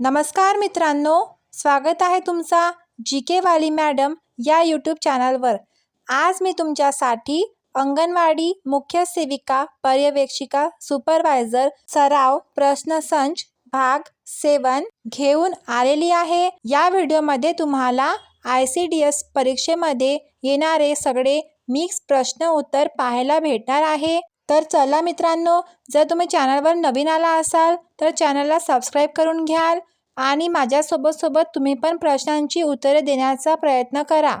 नमस्कार मित्रांनो स्वागत आहे तुमचा जी के वाली मॅडम या यूट्यूब चॅनलवर. आज मी तुमच्यासाठी अंगणवाडी मुख्य सेविका पर्यवेक्षिका सुपरवायझर सराव प्रश्नसंच भाग सेवन घेऊन आलेली आहे. या व्हिडिओमध्ये तुम्हाला आय सी डी एस परीक्षेमध्ये येणारे सगळे मिक्स प्रश्न उत्तर पाहायला भेटणार आहे. तर चला मित्रांनो जर तुम्ही चॅनलवर नवीन आला असाल तर चॅनलला सबस्क्राईब करून घ्याल आणि माझ्यासोबत सोबत तुम्ही पण प्रश्नांची उत्तरे देण्याचा प्रयत्न करा.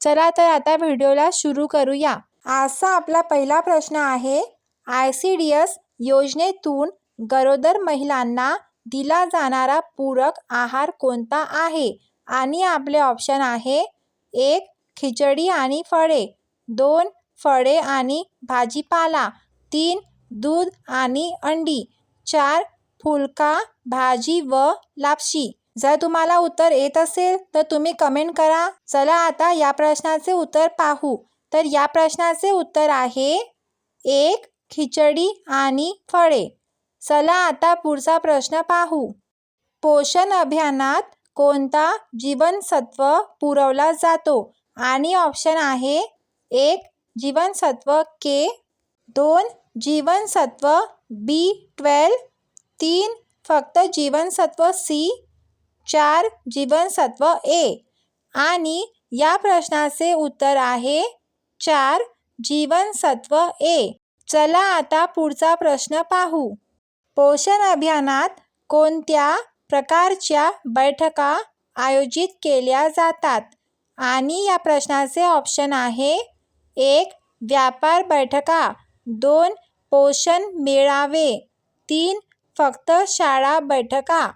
चला तर आता व्हिडिओला सुरू करूया. आजचा आपला पहिला प्रश्न आहे आय सी डी एस योजनेतून गरोदर महिलांना दिला जाणारा पूरक आहार कोणता आहे? आणि आपले ऑप्शन आहे एक खिचडी आणि फळे. दोन फळे आणि भाजीपाला तीन दूध आणि अंडी चार फुलका भाजी व लापशी. जर तुम्हाला उत्तर येत असेल तर तुम्ही कमेंट करा. चला आता या प्रश्नाचे उत्तर पाहू. तर या प्रश्नाचे उत्तर आहे एक खिचडी आणि फळे. चला आता पुढचा प्रश्न पाहू. पोषण अभियानात कोणता जीवनसत्व पुरवला जातो? आणि ऑप्शन आहे एक जीवनसत्व के दोन जीवनसत्व बी ट्वेल्व तीन फक्त जीवनसत्व सी चार जीवनसत्व ए. आणि या प्रश्नाचे उत्तर आहे चार जीवनसत्व ए. चला आता पुढचा प्रश्न पाहू. पोषण अभियानात कोणत्या प्रकारच्या बैठका आयोजित केल्या जातात? आणि या प्रश्नाचे ऑप्शन आहे एक व्यापार बैठका दोन पोषण मेळावे तीन फक्त शाळा बैठका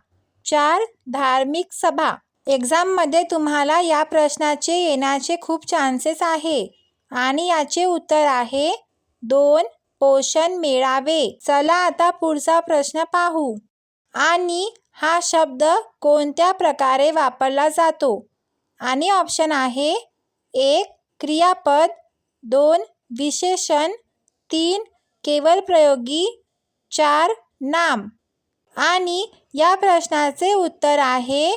चार धार्मिक सभा. एक्झाममध्ये तुम्हाला या प्रश्नाचे येण्याचे खूप चान्सेस आहे. आणि याचे उत्तर आहे दोन पोषण मेळावे. चला आता पुढचा प्रश्न पाहू. आणि हा शब्द कोणत्या प्रकारे वापरला जातो? आणि ऑप्शन आहे एक क्रियापद दोन विशेषण. तीन केवळ प्रयोगी चार नाम. आणि या प्रश्नाचे उत्तर आहे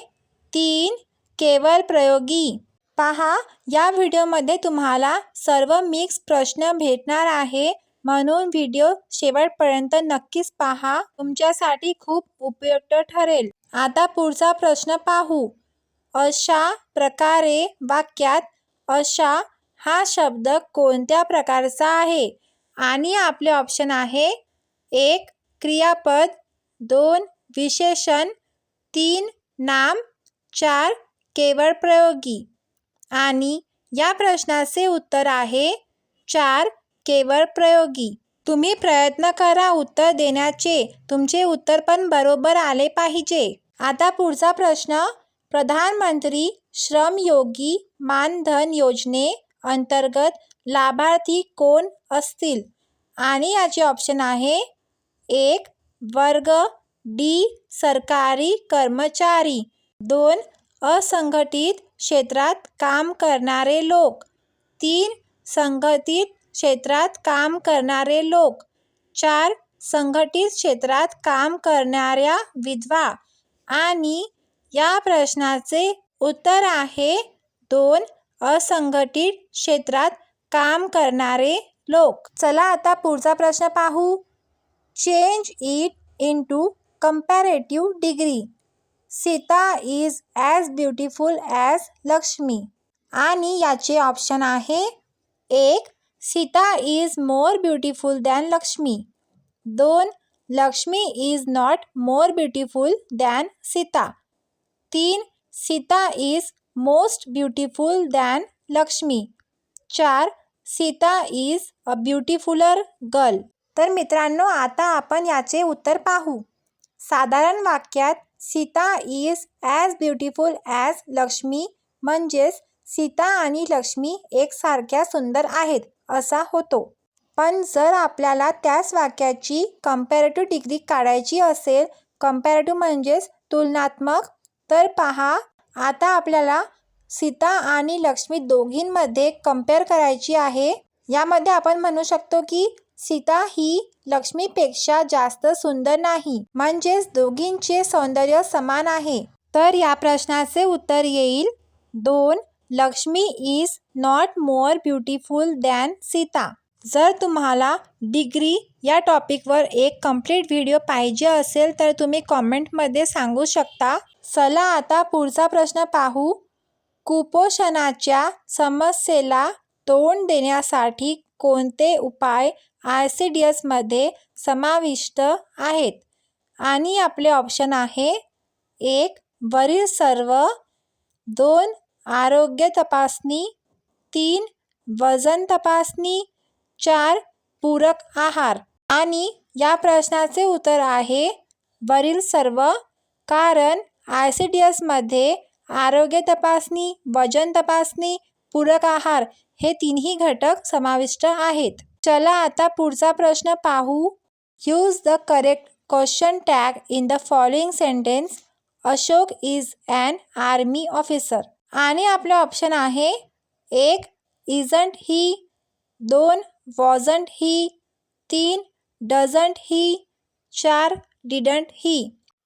तीन केवळ प्रयोगी पहा या व्हिडिओमध्ये तुम्हाला सर्व मिक्स प्रश्न भेटणार आहे. म्हणून व्हिडिओ शेवटपर्यंत नक्कीच पहा. तुमच्यासाठी खूप उपयुक्त ठरेल. आता पुढचा प्रश्न पाहू. अशा प्रकारे वाक्यात अशा हा शब्द कोणत्या प्रकारचा आहे? आणि आपले ऑप्शन आहे एक क्रियापद दोन विशेषण तीन नाम चार केवळ प्रयोगी. आणि या प्रश्नाचे उत्तर आहे चार केवळ प्रयोगी. तुम्ही प्रयत्न करा उत्तर देण्याचे. तुमचे उत्तर पण बरोबर आले पाहिजे. आता पुढचा प्रश्न प्रधानमंत्री श्रमयोगी मानधन योजने अंतर्गत लाभार्थी कोण असतील? आणि याचे ऑप्शन आहे एक वर्ग डी सरकारी कर्मचारी. दोन असंघटित क्षेत्रात काम करणारे लोक. तीन संघटित क्षेत्रात काम करणारे लोक. चार संघटित क्षेत्रात काम करणाऱ्या विधवा. आणि या प्रश्नाचे उत्तर आहे दोन असंघटित क्षेत्रात काम करणारे लोक. चला आता पुढचा प्रश्न पाहू. Change it into comparative degree Sita is as beautiful as Lakshmi. आणि याचे ऑप्शन आहे एक Sita is more beautiful than Lakshmi. दोन Lakshmi is not more beautiful than Sita. तीन Sita is most beautiful than Lakshmi. चार Sita is a beautifuller girl. तर मित्रांनो आता आपण याचे उत्तर पाहू. साधारण वाक्यात Sita is as beautiful as Lakshmi म्हणजेच सीता आणि लक्ष्मी एकसारख्या सुंदर आहेत असा होतो. पण जर आपल्याला त्याच वाक्याची कम्पॅरेटिव्ह डिग्री काढायची असेल कम्पॅरेटिव्ह म्हणजेच तुलनात्मक तर पहा आता आपल्याला सीता आणि लक्ष्मी दोघींमध्ये कंपेअर करायची आहे. यामध्ये आपण म्हणू शकतो की सीता ही लक्ष्मीपेक्षा जास्त सुंदर नाही म्हणजेच दोघींचे सौंदर्य समान आहे. तर या प्रश्नाचे उत्तर येईल दोन Lakshmi is not more beautiful than Sita. जर तुम्हाला डिग्री या टॉपिकवर एक कंप्लीट व्हिडिओ पाहिजे असेल तर तुम्ही कॉमेंटमध्ये सांगू शकता. चला आता पुढचा प्रश्न पाहू. कुपोषणाच्या समस्येला तोंड देण्यासाठी कोणते उपाय आय सी डी एसमध्ये समाविष्ट आहेत? आणि आपले ऑप्शन आहे एक वरील सर्व दोन आरोग्य तपासणी तीन वजन तपासणी चार पूरक आहार. आणि या प्रश्नाचे उत्तर आहे वरील सर्व कारण आय सी डी एसमध्ये आरोग्य तपासणी वजन तपासणी पूरक आहार हे तिन्ही घटक समाविष्ट आहेत. चला आता पुढचा प्रश्न पाहू. Use the correct question tag in the following sentence Ashok is an army officer आणि आपलं ऑप्शन आहे एक इजंट ही दोन वॉजंट ही तीन डझंट ही चार डिडंट ही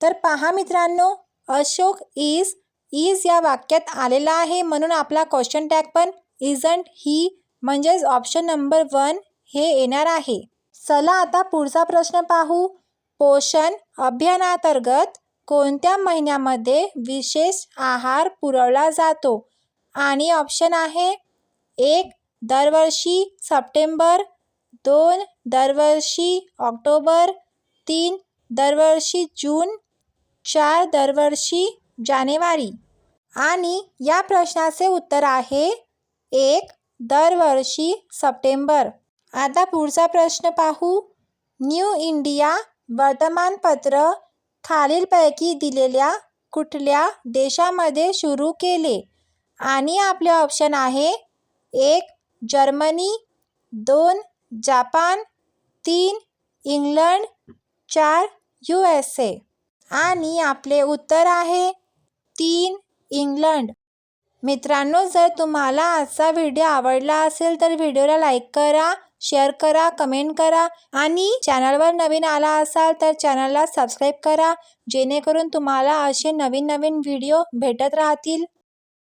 तर पहा मित्रांनो अशोक इज इज या वाक्यात आलेला आहे म्हणून आपला क्वेश्चन टॅग पण इजंट ही म्हणजेच ऑप्शन नंबर वन हे येणार आहे. चला आता पुढचा प्रश्न पाहू. पोषण अभियानांतर्गत कोणत्या महिन्यामध्ये विशेष आहार पुरवला जातो? आणि ऑप्शन आहे एक दरवर्षी सप्टेंबर दोन दरवर्षी ऑक्टोबर तीन दरवर्षी जून चार दरवर्षी जानेवारी. आणि या प्रश्नाचे उत्तर आहे एक दरवर्षी सप्टेंबर. आता पुढचा प्रश्न पाहू. न्यू इंडिया वर्तमानपत्र खालीलपैकी दिलेल्या कुठल्या देशामध्ये सुरू केले? आणि आपले ऑप्शन आहे एक जर्मनी दोन जापान तीन इंग्लंड चार यू एस ए आणि आपले उत्तर आहे तीन इंग्लंड. मित्रांनो जर तुम्हाला आजचा व्हिडिओ आवडला असेल तर व्हिडिओला लाईक करा शेअर करा कमेंट करा आणि चॅनलवर नवीन आला असाल तर चॅनलला सबस्क्राईब करा जेणेकरून तुम्हाला असे नवीन नवीन व्हिडिओ भेटत राहतील.